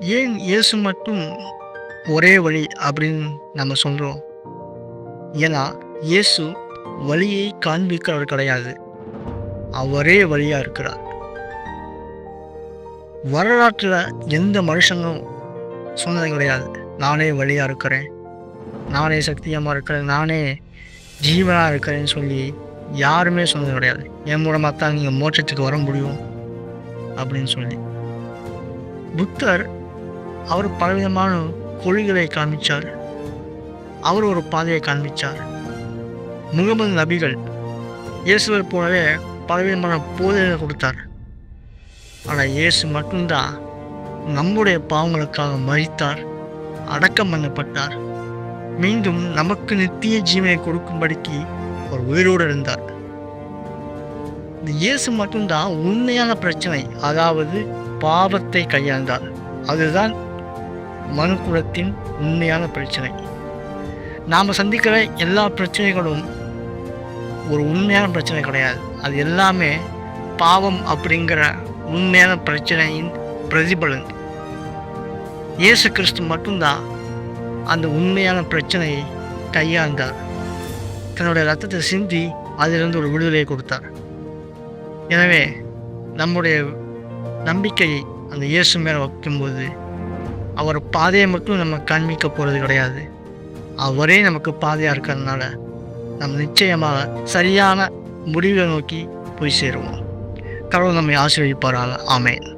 ஏன் இயேசு மட்டும் ஒரே வழி அப்படின்னு நம்ம சொல்கிறோம் ஏன்னா இயேசு வழியை காண்பிக்கிறவர் கிடையாது. அவரே வழியாக இருக்கிறார். வரலாற்றில் எந்த மனுஷனும் சொன்னது கிடையாது. நானே வழியாக இருக்கிறேன். நானே சக்தியமாக இருக்கிறேன். நானே ஜீவனாக இருக்கிறேன்னு சொல்லி யாருமே சொன்னது கிடையாது. என் மூலமாக தான் நீங்கள் மோட்சத்துக்கு வர முடியும். அப்படின்னு சொல்லி. புத்தர் அவர் பலவிதமான கொள்கைகளை காண்பித்தார் அவர் ஒரு பாதையை காண்பித்தார் முகமது நபிகள் இயேசுவர் போலவே பலவிதமான போதைகளை கொடுத்தார். ஆனால் இயேசு மட்டும்தான் நம்முடைய பாவங்களுக்காக மறித்தார் அடக்கம் பண்ணப்பட்டார். மீண்டும் நமக்கு நித்திய ஜீவனை கொடுக்கும்படிக்கு ஒரு உயிரோடு இருந்தார். இந்த இயேசு மட்டும்தான் உண்மையான பிரச்சனை அதாவது பாவத்தை கையாண்டார். அதுதான் மனுக்குலத்தின் உண்மையான பிரச்சனை. நாம் சந்திக்கிற எல்லா பிரச்சனைகளும் ஒரு உண்மையான பிரச்சனை கிடையாது. அது எல்லாமே பாவம் அப்படிங்கிற உண்மையான பிரச்சனையின் பிரதிபலன். இயேசு கிறிஸ்து மட்டும்தான் அந்த உண்மையான பிரச்சனையை கையாண்டார். தன்னுடைய ரத்தத்தை சிந்தி அதிலிருந்து ஒரு விடுதலையை கொடுத்தார். எனவே நம்முடைய நம்பிக்கையை அந்த இயேசு மேலே வைக்கும்போது அவர் பாதையை மட்டும் நம்ம காண்பிக்க போகிறது கிடையாது. அவரே நமக்கு பாதையாக இருக்கிறதுனால நம்ம நிச்சயமாக சரியான முடிவை நோக்கி போய் சேருவோம். கடவுள் நம்மை ஆசீர்வதிப்பாராக. ஆமேன்.